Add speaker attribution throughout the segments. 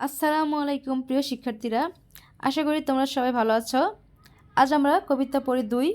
Speaker 1: আসসালামু আলাইকুম, প্রিয় শিক্ষার্থীরা। আশা করি তোমরা সবাই ভালো আছো। আজ আমরা কবিতা পড়ি দুই।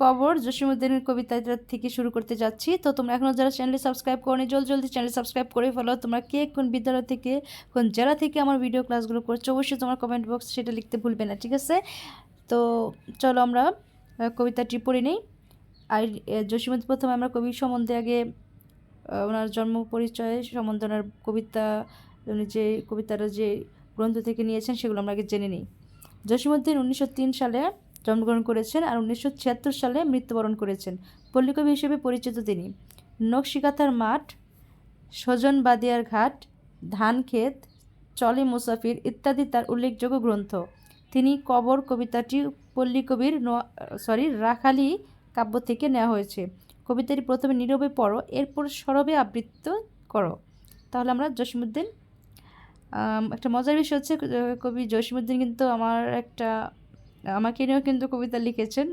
Speaker 1: কবর জসিমুদ্দিনের কবিতা থেকে শুরু করতে যাচ্ছি। তো তোমরা এখনও যারা চ্যানেলটি সাবস্ক্রাইব করনি, জলদি জলদি চ্যানেল সাবস্ক্রাইব করে ফেলো। তোমরা কে কোন বিদ্যালয় থেকে, কোন জেলা থেকে আমার ভিডিও ক্লাসগুলো করছ, অবশ্যই তোমার কমেন্ট বক্স সেটা লিখতে ভুলবে না, ঠিক আছে? তো চলো আমরা কবিতাটি পড়ে নিই। আর জসিমুদ্দিন প্রথমে আমরা কবি সম্বন্ধে আগে ওনার জন্ম, পরিচয় সম্বন্ধে ওনার কবিতা উনি যে কবিতাটা যে গ্রন্থ থেকে নিয়েছেন সেগুলো আমরা আগে জেনে নিই। জসীমউদ্দিন উনিশশো তিন সালে জন্মগ্রহণ করেছেন আর উনিশশো ছিয়াত্তর সালে মৃত্যুবরণ করেছেন। পল্লীকবি হিসেবে পরিচিত তিনি। নকশিকাথার মাঠ সজন বাদিয়ার ঘাট ধান ক্ষেত চলে মুসাফির ইত্যাদি তার উল্লেখযোগ্য গ্রন্থ। তিনি কবর কবিতাটি পল্লীকবির সরি রাখালি কাব্য থেকে নেওয়া হয়েছে। কবিতাটি প্রথমে নীরবে পড়ো এরপর সরবে আবৃত্ত করো। তাহলে আমরা জসীমউদ্দিন আম, একটা মজার বিষয় হচ্ছে কবি জসীমউদ্দিন কিন্তু আমার একটা, আমাকে নিয়েও কিন্তু কবিতা লিখেছেন।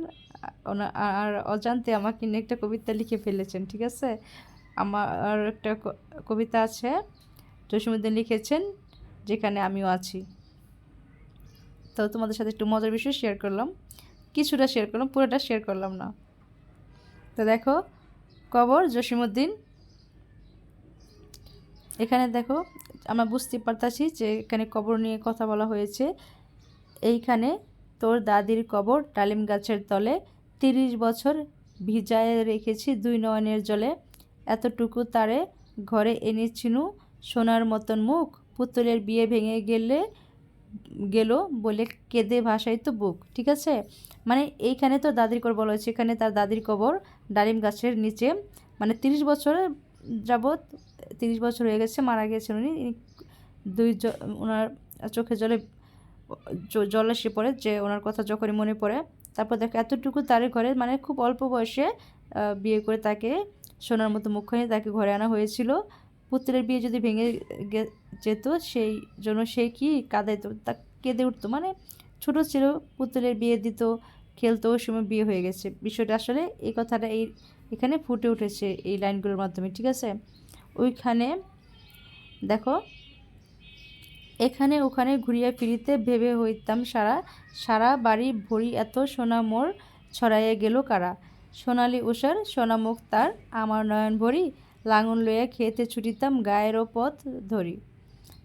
Speaker 1: আর অজান্তে আমাকে নিয়ে একটা কবিতা লিখে ফেলেছেন, ঠিক আছে? আমার একটা কবিতা আছে, জসীমউদ্দিন লিখেছেন, যেখানে আমিও আছি। তো তোমাদের সাথে একটু মজার বিষয় শেয়ার করলাম। কিছুটা শেয়ার করলাম, পুরোটা শেয়ার করলাম না। তো দেখো, কবর, জসীমউদ্দিন। এখানে দেখো আমরা বুঝতে পারতাছি যে এখানে কবর নিয়ে কথা বলা হয়েছে। এইখানে তোর দাদির কবর ডালিম গাছের তলে তিরিশ বছর ভিজায় রেখেছি দুই নয়নের জলে। এতটুকু তারে ঘরে এনেছিনু সোনার মতন মুখ। পুতুলের বিয়ে ভেঙে গেলে, গেল বলে কেঁদে ভাসাই তো বুক, ঠিক আছে? মানে এইখানে তো দাদির কবর বলা হয়েছে। এখানে তার দাদির কবর ডালিম গাছের নিচে। মানে তিরিশ বছর যাবৎ তিরিশ বছর হয়ে গেছে, মারা গেছেন উনি। দুই ওনার চোখে জলে জল এসে পড়ে যে ওনার কথা যখনই মনে পড়ে, তারপর দেখো এতটুকু তার ঘরে মানে খুব অল্প বয়সে বিয়ে করে তাকে সোনার মতো মুখ নিয়ে তাকে ঘরে আনা হয়েছিল। পুত্রের বিয়ে যদি ভেঙে যেত, সেই জন্য সে কি কাঁদাইতো? তা কেঁদে উঠতো মানে ছোট ছিল পুতুলের বিয়ে দিত, খেলতো, ওই সময় বিয়ে হয়ে গেছে। বিষয়টা আসলে এই কথাটা এই এখানে ফুটে উঠেছে এই লাইনগুলোর মাধ্যমে, ঠিক আছে? ওইখানে, দেখো, এখানে ওখানে ঘুরিয়া ফিরিতে ভেবে হইতাম সারা সারা বাড়ি ভরি এত সোনা মোর ছড়াইয়া গেল কারা? সোনালি উষার সোনামুখ তার, আমার নয়ন ভরি, লাঙল লইয়া খেতে ছুটিতাম গায়েরও পথ ধরি।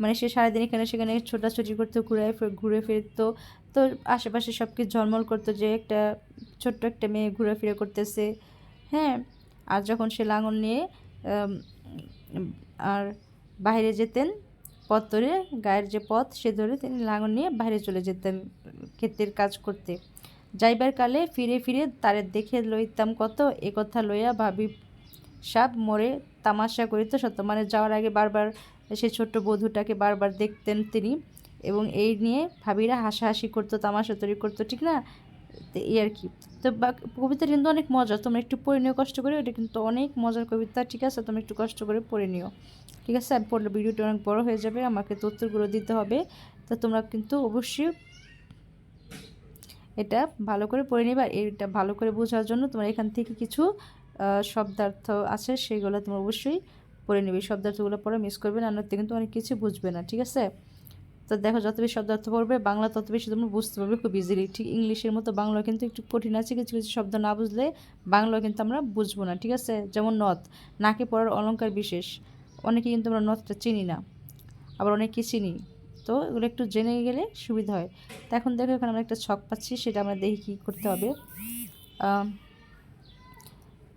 Speaker 1: মানে সে সারাদিন এখানে সেখানে ছোটাছুটি করতো ঘুরে ঘুরে ফিরতো, তো আশেপাশে সব কিছু ঝলমল করতো যে একটা ছোট্ট একটা মেয়ে ঘুরে ফিরে করতেছে। হ্যাঁ আর যখন সে লাঙল নিয়ে আর বাইরে যেতেন, পথ ধরে, গায়ের যে পথ সে ধরে তিনি লাঙল নিয়ে বাইরে চলে যেতেন ক্ষেতের কাজ করতে। যাইবার কালে ফিরে ফিরে তারে দেখে লইতাম কত, এ কথা লইয়া ভাবি, সাপ মরে তামাশা করিত সত্য মানে যাওয়ার আগে বারবার সে ছোট্ট বধূটাকে বারবার দেখতেন তিনি এবং এই নিয়ে ভাবিরা হাসাহাসি করতো, তামাশা তৈরি করতো, ঠিক না? এই আর কি তো কবিতাটা কিন্তু অনেক মজা তোমরা একটু পড়ে নিও, কষ্ট করে। এটা কিন্তু অনেক মজার কবিতা। ঠিক আছে? তোমরা একটু কষ্ট করে পড়ে নিও। ঠিক আছে? আমি পড়লে ভিডিওটা অনেক বড় হয়ে যাবে। আমাকে তথ্যগুলো দিতে হবে। তো তোমরা কিন্তু অবশ্যই এটা ভালো করে পড়ে নিবে। এটা ভালো করে বোঝার জন্য তোমার এখান থেকে কিছু শব্দার্থ আছে। সেগুলো তোমরা অবশ্যই পড়ে নেবে। শব্দার্থগুলো পরে মিস করবে না। কিন্তু অনেক কিছু বুঝবে না। ঠিক আছে? তো দেখো, যত বেশি শব্দ অর্থ পড়বে, বাংলা তত বেশি তোমরা বুঝতে পারবে, খুব ইজিলি ঠিক ইংলিশের মতো বাংলা কিন্তু একটু কঠিন আছে, কিছু কিছু শব্দ না বুঝলে বাংলা কিন্তু আমরা বুঝব না, ঠিক আছে? যেমন নথ, নাকে পড়ার অলঙ্কার বিশেষ। অনেকে কিন্তু আমরা নথটা চিনি না, আবার অনেকে চিনি। তো এগুলো একটু জেনে গেলে সুবিধা হয়। তো এখন দেখো, এখানে আমরা একটা ছক পাচ্ছি, সেটা আমরা দেখি কী করতে হবে।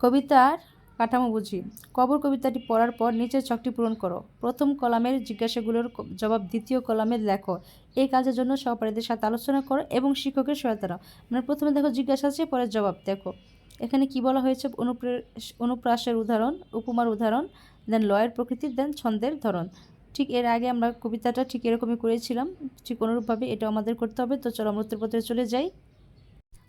Speaker 1: কবিতার কাঠামো বুঝি। কবর কবিতাটি পড়ার পর নিচের ছকটি পূরণ করো। প্রথম কলামের জিজ্ঞাসাগুলোর জবাব, দ্বিতীয় কলামে লেখো। এই কাজের জন্য সহপাঠীদের সাথে আলোচনা করো এবং শিক্ষকের সহায়তা নাও। মানে প্রথমে দেখো জিজ্ঞাসা আছে, পরে জবাব দেখো। এখানে কি বলা হয়েছে? অনুপ্রাস অনুপ্রাসের উদাহরণ, উপমার উদাহরণ দেন লয়ের প্রকৃতি দেন ছন্দের ধরন। ঠিক এর আগে আমরা কবিতাটা ঠিক এরকমই করেছিলাম। ঠিক অনুরূপভাবে এটা আমাদের করতে হবে। তো চলো আমরা উত্তরপত্রে চলে যাই।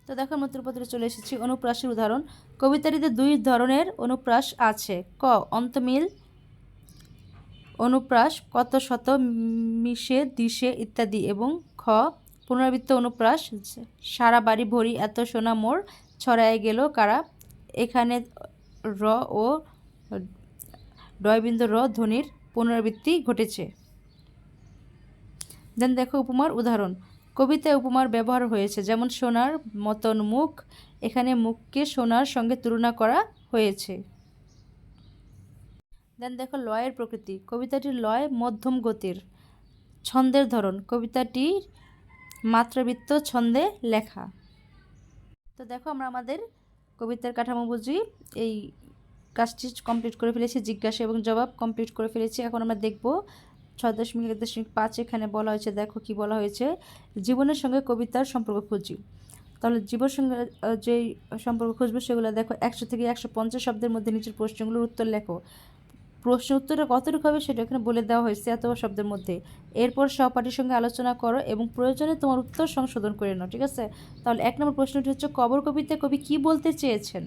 Speaker 1: তো দেখো আমরা উত্তরপত্রে চলে এসেছি। অনুপ্রাসের উদাহরণ। কবিতাটিতে দুই ধরনের অনুপ্রাস আছে। ক, অন্তমিল। অনুপ্রাস, কত শত মিশে, দিশে ইত্যাদি। এবং খ, পুনরাবৃত্ত অনুপ্রাস, সারা বাড়ি ভরি এত সোনা মোর, ছড়ায় গেল কারা? এখানে র ও ডয়বিন্দু র ধ্বনির পুনরাবৃত্তি ঘটেছে। দেন দেখো উপমার উদাহরণ। কবিতায় উপমার ব্যবহার হয়েছে, যেমন সোনার মতন মুখ, এখানে মুখকে সোনার সঙ্গে তুলনা করা হয়েছে। দেন দেখো লয়ের প্রকৃতি কবিতাটির লয় মধ্যম গতির, ছন্দের ধরন, কবিতাটির মাত্রাবৃত্ত ছন্দে লেখা। তো দেখো আমরা আমাদের কবিতার কাঠামো বুঝি, এই কাজটি কমপ্লিট করে ফেলেছি, জিজ্ঞাসা এবং জবাব কমপ্লিট করে ফেলেছি, এখন আমরা দেখব ছয় দশমিক এক দশমিক পাঁচ এখানে বলা হয়েছে, দেখো কি বলা হয়েছে, জীবনের সঙ্গে কবিতার সম্পর্ক খুঁজি। তাহলে জীবন সঙ্গে যেই সম্পর্ক খুঁজবো সেগুলো দেখো, একশো থেকে একশো পঞ্চাশ শব্দের মধ্যে নিচের প্রশ্নগুলোর উত্তর লেখো। প্রশ্ন উত্তরটা কতটুকু হবে সেটা এখানে বলে দেওয়া হয়েছে এত শব্দের মধ্যে। এরপর সহপাঠীর সঙ্গে আলোচনা করো এবং প্রয়োজনে তোমার উত্তর সংশোধন করে নাও, ঠিক আছে? তাহলে এক নম্বর প্রশ্নটি হচ্ছে, কবর কবিতে কবি কি বলতে চেয়েছেন?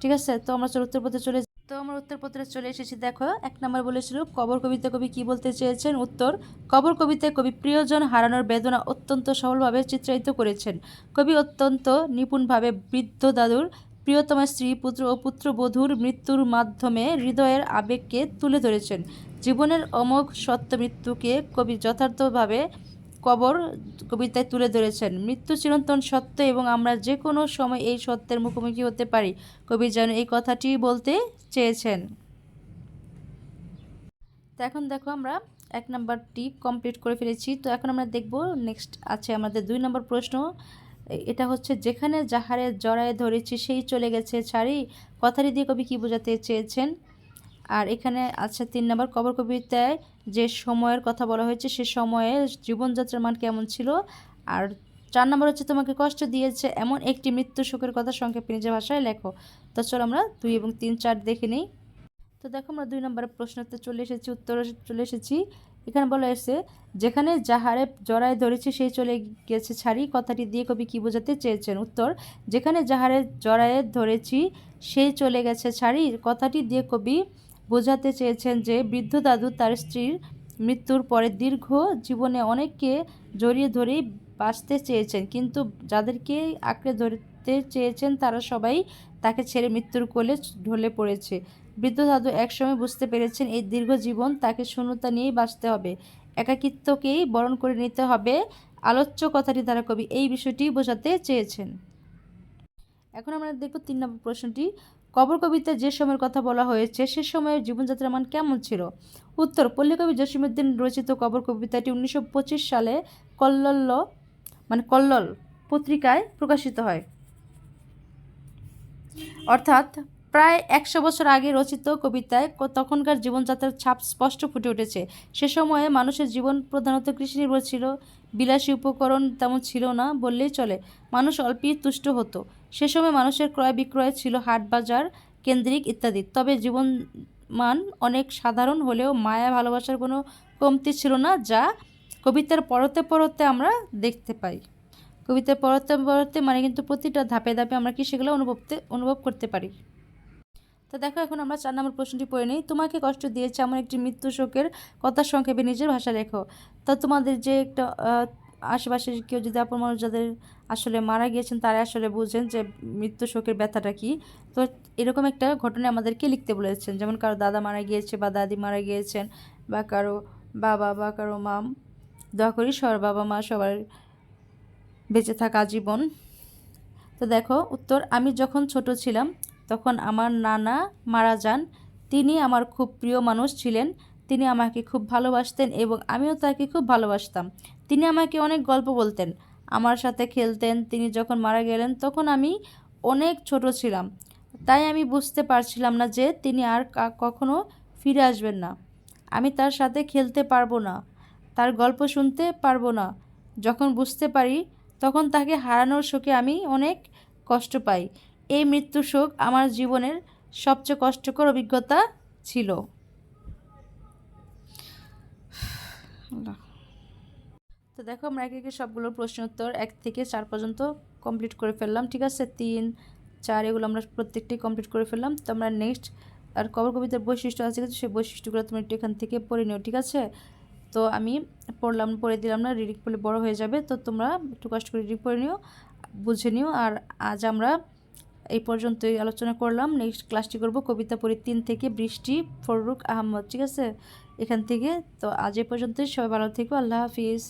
Speaker 1: ঠিক আছে? তো আমরা চল উত্তরপত্রে চলে তো আমার উত্তরপত্রে চলে এসেছি। দেখো, এক নম্বর বলেছিল, কবর কবিতা কবি কি বলতে চেয়েছেন? উত্তর, কবর কবিতায় কবি প্রিয়জন হারানোর বেদনা অত্যন্ত সফলভাবে চিত্রায়িত করেছেন। কবি অত্যন্ত নিপুণভাবে বৃদ্ধ দাদুর প্রিয়তমা স্ত্রী, পুত্র ও পুত্রবধূর মৃত্যুর মাধ্যমে হৃদয়ের আবেগকে তুলে ধরেছেন। জীবনের অমোঘ সত্য মৃত্যুকে কবি যথার্থভাবে কবর কবিতায় তুলে ধরেছেন। মৃত্যু চিরন্তন সত্য এবং আমরা যে কোনো সময় এই সত্যের মুখোমুখি হতে পারি। কবি যেন এই কথাটি বলতে চেয়েছেন। তো এখন দেখো আমরা এক নাম্বারটি কমপ্লিট করে ফেলেছি। তো এখন আমরা দেখব নেক্সট আছে আমাদের দুই নম্বর প্রশ্ন। এটা হচ্ছে, যেখানে যাহারে জড়ায় ধরেছি সেই চলে গেছে ছাড়ি। কথাটি দিয়ে কবি কী বোঝাতে চেয়েছেন? আর এখানে আছে তিন নম্বর কবর কবিতায় যে সময়ের কথা বলা হয়েছে, সে সময়ে জীবনযাত্রার মান কেমন ছিল? আর চার নম্বর হচ্ছে, তোমাকে কষ্ট দিয়েছে এমন একটি মৃত্যু শোকের কথা সংক্ষেপে নিজের ভাষায় লেখো। তো চলো আমরা দুই এবং তিন চার দেখে নিই। তো দেখো আমরা দুই নম্বরের প্রশ্নতে চলে এসেছি, উত্তরে চলে এসেছি। এখানে বলা হয়েছে, যেখানে যাহারে জড়ায় ধরেছে, সেই চলে গেছে ছাড়ি। কথাটি দিয়ে কবি কী বোঝাতে চেয়েছেন? উত্তর, যেখানে যাহারে জড়ায়ে ধরেছি, সেই চলে গেছে ছাড়ি। কথাটি দিয়ে কবি বোঝাতে চেয়েছেন যে বৃদ্ধ দাদু তার স্ত্রীর মৃত্যুর পরে দীর্ঘ জীবনে অনেককে জড়িয়ে ধরেই বাঁচতে চেয়েছেন। কিন্তু যাদেরকে আঁকড়ে ধরতে চেয়েছেন, তারা সবাই তাকে ছেড়ে মৃত্যুর কোলে ঢলে পড়েছে। বৃদ্ধ দাদু একসময় বুঝতে পেরেছেন, এই দীর্ঘ জীবন তাকে শূন্যতা নিয়েই বাঁচতে হবে। একাকিত্বকেই বরণ করে নিতে হবে। আলোচ্য কথাটি তারা কবি এই বিষয়টি বোঝাতে চেয়েছেন। এখন আমরা দেখব তিন নম্বর প্রশ্নটি। কবর কবিতায় যে সময়ের কথা বলা হয়েছে, সে সময়ের জীবনযাত্রার মান কেমন ছিল? উত্তর, পল্লীকবি জসিমুদ্দিন রচিত কবর কবিতাটি উনিশশো পঁচিশ সালে কল্লল মানে কল্লল পত্রিকায় প্রকাশিত হয়। অর্থাৎ প্রায় একশো বছর আগে রচিত কবিতায় তখনকার জীবনযাত্রার ছাপ স্পষ্ট ফুটে উঠেছে। সে সময়ে মানুষের জীবন প্রধানত কৃষি নির্ভর ছিল। বিলাসী উপকরণ তেমন ছিল না বললেই চলে। মানুষ অল্পই তুষ্ট হতো। সে সময় মানুষের ক্রয় বিক্রয় ছিল হাট বাজার কেন্দ্রিক ইত্যাদি। তবে জীবন মান অনেক সাধারণ হলেও মায়া ভালোবাসার কোনো কমতি ছিল না যা কবিতার পরতে পরতে আমরা দেখতে পাই। কবিতার পরতে পরতে মানে কিন্তু প্রতিটা ধাপে ধাপে আমরা কি সেগুলো অনুভবতে, অনুভব করতে পারি। তো দেখো, এখন আমরা চার নম্বর প্রশ্নটি পড়ে নিই। তোমাকে কষ্ট দিয়েছে এমন একটি মৃত্যু শোকের কথা সংক্ষেপে নিজের ভাষা লেখো। তো তোমাদের যে একটা আশেপাশে কেউ যদি আপন মানুষ যাদের আসলে মারা গিয়েছেন তারা আসলে বুঝেন যে মৃত্যু শোকের ব্যথাটা কী। তো এরকম একটা ঘটনা আমাদেরকে লিখতে বলেছেন। যেমন কারও দাদা মারা গিয়েছে বা দাদি মারা গিয়েছেন বা কারও বাবা বা কারও মাম দয়া করি সবার বাবা মা সবার বেঁচে থাকা জীবন তো দেখো, উত্তর, আমি যখন ছোট ছিলাম তখন আমার নানা মারা যান। তিনি আমার খুব প্রিয় মানুষ ছিলেন। তিনি আমাকে খুব ভালোবাসতেন এবং আমিও তাকে খুব ভালোবাসতাম। তিনি আমাকে অনেক গল্প বলতেন, আমার সাথে খেলতেন। তিনি যখন মারা গেলেন তখন আমি অনেক ছোট ছিলাম। তাই আমি বুঝতে পারছিলাম না যে তিনি আর কখনো ফিরে আসবেন না। আমি তার সাথে খেলতে পারব না, তার গল্প শুনতে পারব না। যখন বুঝতে পারি, তখন তাকে হারানোর শোকে আমি অনেক কষ্ট পাই। এই মৃত্যু শোক আমার জীবনের সবচেয়ে কষ্টকর অভিজ্ঞতা ছিল। তো দেখো, আমরা একে একে সবগুলোর প্রশ্ন উত্তর এক থেকে চার পর্যন্ত কমপ্লিট করে ফেললাম, ঠিক আছে? তিন, চার, এগুলো আমরা প্রত্যেকটি কমপ্লিট করে ফেললাম। তো আমরা নেক্সট আর কবর কবিতার বৈশিষ্ট্য আছে কিন্তু সেই বৈশিষ্ট্যগুলো তুমি একটু এখান থেকে পড়ে নিও, ঠিক আছে? তো আমি পড়লাম, পড়ে দিলাম না রিডিং পড়লে বড় হয়ে যাবে। তো তোমরা একটু কষ্ট করে রিডিং পড়ে নিও, বুঝে নিও। আর আজ আমরা এই পর্যন্তই আলোচনা করলাম। নেক্সট ক্লাসটি করব কবিতা পরি তিন থেকে বৃষ্টি ফররুক আহমদ, ঠিক আছে? এখান থেকে। তো আজ এ পর্যন্তই। সবাই ভালো থেকো। আল্লাহ হাফিজ।